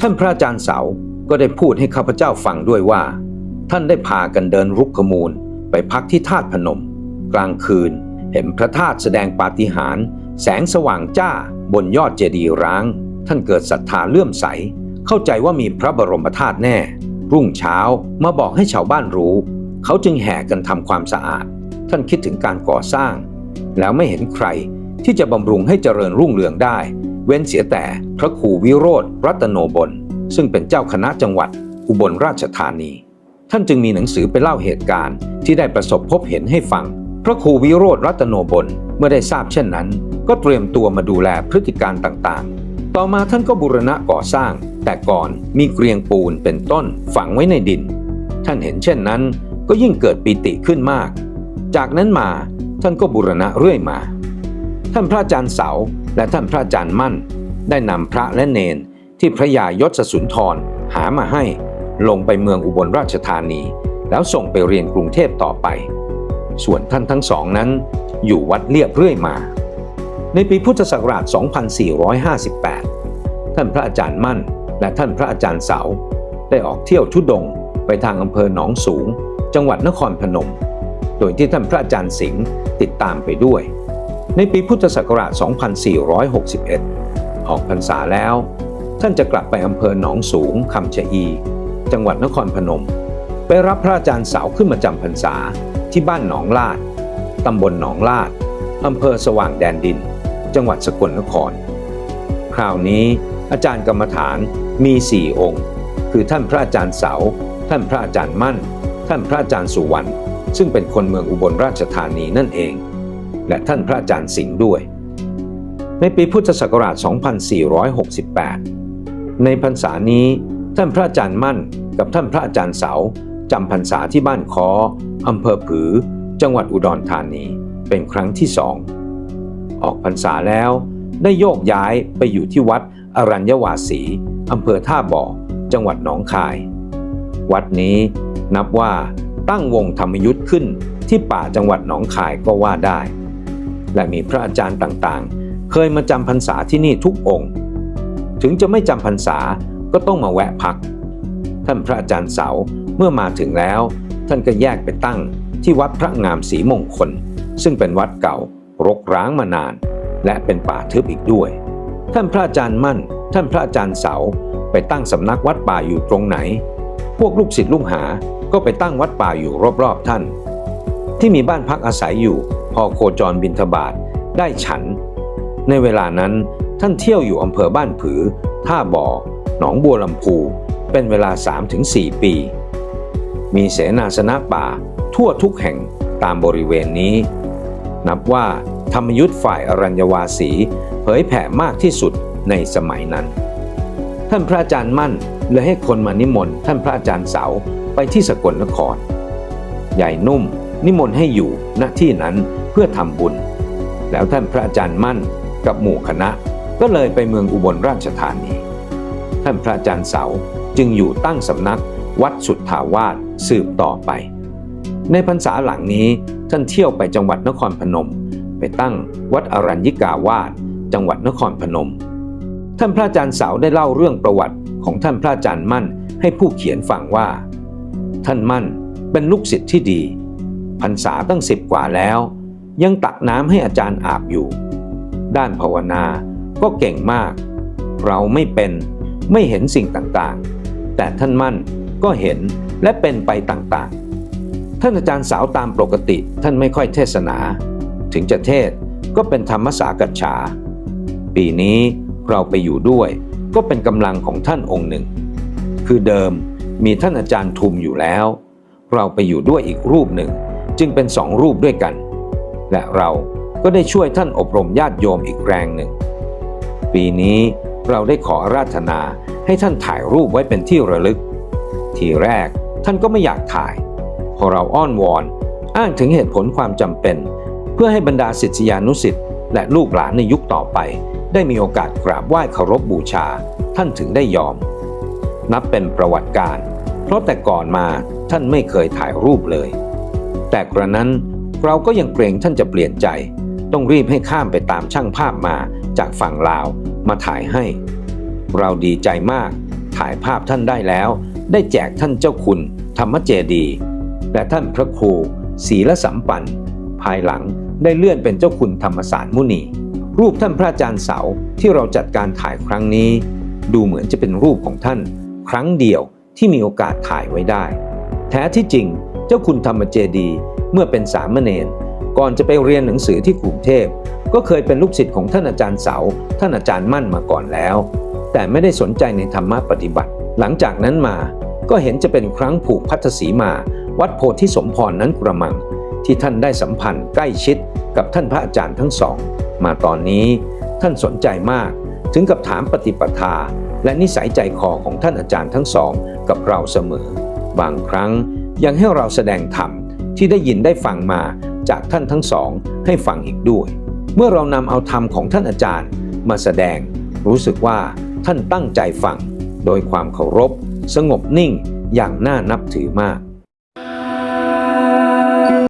ท่านพระอาจารย์เสาก็ได้พูดให้ข้าพเจ้าฟังด้วยว่า ท่านได้พากันเดินรุกขมูล ไปพักที่ธาตุพนม กลางคืน เห็นพระธาตุแสดงปาฏิหาริย์แสงสว่างจ้าบนยอดเจดีย์ร้าง ท่านเกิดศรัทธาเลื่อมใส เข้าใจว่ามีพระบรมธาตุแน่ รุ่งเช้ามาบอกให้ชาวบ้านรู้ เขาจึงแห่กันทำความสะอาด ท่านคิดถึงการก่อสร้าง แล้วไม่เห็นใครที่จะบำรุงให้เจริญรุ่งเรืองได้ เว้นเสียแต่พระครูวิโรธรัตโนบลซึ่งเป็นเจ้าคณะจังหวัดอุบลราชธานี ท่านจึงมีหนังสือไปเล่าเหตุการณ์ที่ได้ประสบพบเห็นให้ฟัง พระครูวิโรธรัตโนบลเมื่อได้ทราบเช่นนั้น ก็เตรียมตัวมาดูแลพฤติการต่างๆ ต่อมาท่านก็บูรณะก่อสร้าง แต่ก่อนมีเกรียงปูนเป็นต้นฝังไว้ในดิน ท่านเห็นเช่นนั้น ก็ยิ่งเกิดปีติขึ้นมาก จากนั้นมาท่านก็บูรณะเรื่อยมา ท่านพระอาจารย์เสา และท่านพระอาจารย์มั่น ได้นำพระและเนนที่พระยายศสุนทรหามาให้ ลงไปเมืองอุบลราชธานี แล้วส่งไปเรียนกรุงเทพต่อไป ส่วนท่านทั้งสองนั้น อยู่วัดเลียบเรื่อยมา ในปีพุทธศักราช 2458 ท่านพระอาจารย์มั่น และท่านพระอาจารย์เสา ได้ออกเที่ยวทุดงไปทางอำเภอหนองสูง จังหวัดนครพนม โดยที่ท่านพระอาจารย์สิงห์ติดตามไปด้วย ในปีพุทธศักราช 2461 ออกพรรษาแล้ว ท่านจะกลับไปอำเภอหนองสูงคำชะอี จังหวัดนครพนม ไปรับพระอาจารย์เสาขึ้นมาจำพรรษาที่บ้านหนองลาดตำบลหนองลาดอำเภอสว่างแดนดิน จังหวัดสกลนคร คราวนี้อาจารย์กรรมฐานมีสี่องค์ คือท่านพระอาจารย์เสา ท่านพระอาจารย์มั่น ท่านพระอาจารย์สุวรรณซึ่งเป็นคนเมืองอุบลราชธานีนั่นเอง และท่านพระอาจารย์สิงห์ด้วย ในปีพุทธศักราช 2468 ในพรรษานี้ท่านพระอาจารย์มั่นกับท่านพระอาจารย์เสาจำพรรษาที่บ้านคออำเภอผือ จังหวัดอุดรธานีเป็นครั้งที่สอง ออกพรรษาแล้วได้โยกย้ายไปอยู่ที่วัดอรัญญวาสีอำเภอท่าบ่อ จังหวัดหนองคาย วัดนี้นับว่าตั้งวงธรรมยุทธ์ขึ้นที่ป่าจังหวัดหนองคายก็ว่าได้ และมีพระอาจารย์ต่างๆ เคยมาจำพรรษาที่นี่ทุกองค์ ถึงจะไม่จำพรรษาก็ต้องมาแวะพัก ท่านพระอาจารย์เสาเมื่อมาถึงแล้ว ท่านก็แยกไปตั้งที่วัดพระงามศรีมงคล ซึ่งเป็นวัดเก่ารกร้างมานาน และเป็นป่าทึบอีกด้วย ท่านพระอาจารย์มั่น ท่านพระอาจารย์เสาไปตั้งสำนักวัดป่าอยู่ตรงไหน พวกลูกศิษย์ลูกหาก็ไปตั้งวัดป่าอยู่รอบๆท่าน ที่มีบ้านพักอาศัยอยู่ อโคจรบินทบาทได้ฉัน ในเวลานั้นท่านเที่ยวอยู่อำเภอบ้านผือ ท่าบ่อ หนองบัวลำพูเป็นเวลา 3-4 ปี มีเสนาสนะป่าทั่วทุกแห่งตามบริเวณนี้ นับว่าธรรมยุทธ์ฝ่ายอรัญญวาสีเผยแผ่มากที่สุดในสมัยนั้น ท่านพระอาจารย์มั่นเลยให้คนมานิมนต์ท่านพระอาจารย์เสาไปที่สกลนคร ใหญ่นุ่ม นิมนต์ให้อยู่ณที่นั้นเพื่อทำบุญ แล้วท่านพระอาจารย์มั่นกับหมู่คณะก็เลยไปเมืองอุบลราชธานี ท่านพระอาจารย์เสาจึงอยู่ตั้งสำนักวัดสุทธาวาสสืบต่อไป ในพรรษาหลังนี้ท่านเที่ยวไปจังหวัดนครพนม ไปตั้งวัดอรัญญิกาวาสจังหวัดนครพนม ท่านพระอาจารย์เสาได้เล่าเรื่องประวัติของท่านพระอาจารย์มั่นให้ผู้เขียนฟังว่า ท่านมั่นเป็นลูกศิษย์ที่ดี พรรษาตั้งสิบกว่าแล้ว ยังตักน้ำให้อาจารย์อาบอยู่ ด้านภาวนาก็เก่งมาก เราไม่เป็นไม่เห็นสิ่งต่างๆ แต่ท่านมั่นก็เห็นและเป็นไปต่างๆ ท่านอาจารย์สาวตามปกติท่านไม่ค่อยเทศนา ถึงจะเทศก็เป็นธรรมสากัจฉา ปีนี้เราไปอยู่ด้วยก็เป็นกำลังของท่านองค์หนึ่ง คือเดิมมีท่านอาจารย์ทุมอยู่แล้ว เราไปอยู่ด้วยอีกรูปหนึ่ง จึงเป็นสองรูปด้วยกัน และเราก็ได้ช่วยท่านอบรมญาติโยมอีกแรงหนึ่ง ปีนี้เราได้ขอราธนาให้ท่านถ่ายรูปไว้เป็นที่ระลึก ทีแรกท่านก็ไม่อยากถ่าย พอเราอ้อนวอนอ้างถึงเหตุผลความจำเป็น เพื่อให้บรรดาศิษยานุศิษย์และลูกหลานในยุคต่อไป ได้มีโอกาสกราบไหว้เคารพบูชา ท่านถึงได้ยอม นับเป็นประวัติการ เพราะแต่ก่อนมาท่านไม่เคยถ่ายรูปเลย แต่กระนั้นเราก็ยังเกรงท่านจะเปลี่ยนใจ ต้องรีบให้ข้ามไปตามช่างภาพมาจากฝั่งลาวมาถ่ายให้ เราดีใจมาก ถ่ายภาพท่านได้แล้ว ได้แจกท่านเจ้าคุณ ธรรมเจดี และท่านพระครูศรีละสัมปัน ภายหลังได้เลื่อนเป็นเจ้าคุณธรรมสารมุนี รูปท่านพระอาจารย์เสาที่เราจัดการถ่ายครั้งนี้ ดูเหมือนจะเป็นรูปของท่าน ครั้งเดียวที่มีโอกาสถ่ายไว้ได้ แท้ที่จริง เจ้าคุณธรรมเจดี เมื่อเป็นสามเณรก่อนจะไปเรียนหนังสือที่กรุงเทพ ก็เคยเป็นลูกศิษย์ของท่านอาจารย์เสา ท่านอาจารย์มั่นมาก่อนแล้ว แต่ไม่ได้สนใจในธรรมะปฏิบัติ หลังจากนั้นมาก็เห็นจะเป็นครั้งผูกพัทธสีมา วัดโพธิสมพรนั้นกระมัง ที่ท่านได้สัมพันธ์ใกล้ชิดกับท่านพระอาจารย์ทั้งสอง มาตอนนี้ท่านสนใจมาก ถึงกับถามปฏิปทา และนิสัยใจคอของท่านอาจารย์ทั้งสอง กับเราเสมอ บางครั้ง ยังให้เราแสดงธรรมที่ได้ยินได้ฟังมาจากท่านทั้งสองให้ฟังอีกด้วย เมื่อเรานำเอาธรรมของท่านอาจารย์มาแสดง รู้สึกว่าท่านตั้งใจฟัง โดยความเคารพ สงบนิ่งอย่างน่านับถือมาก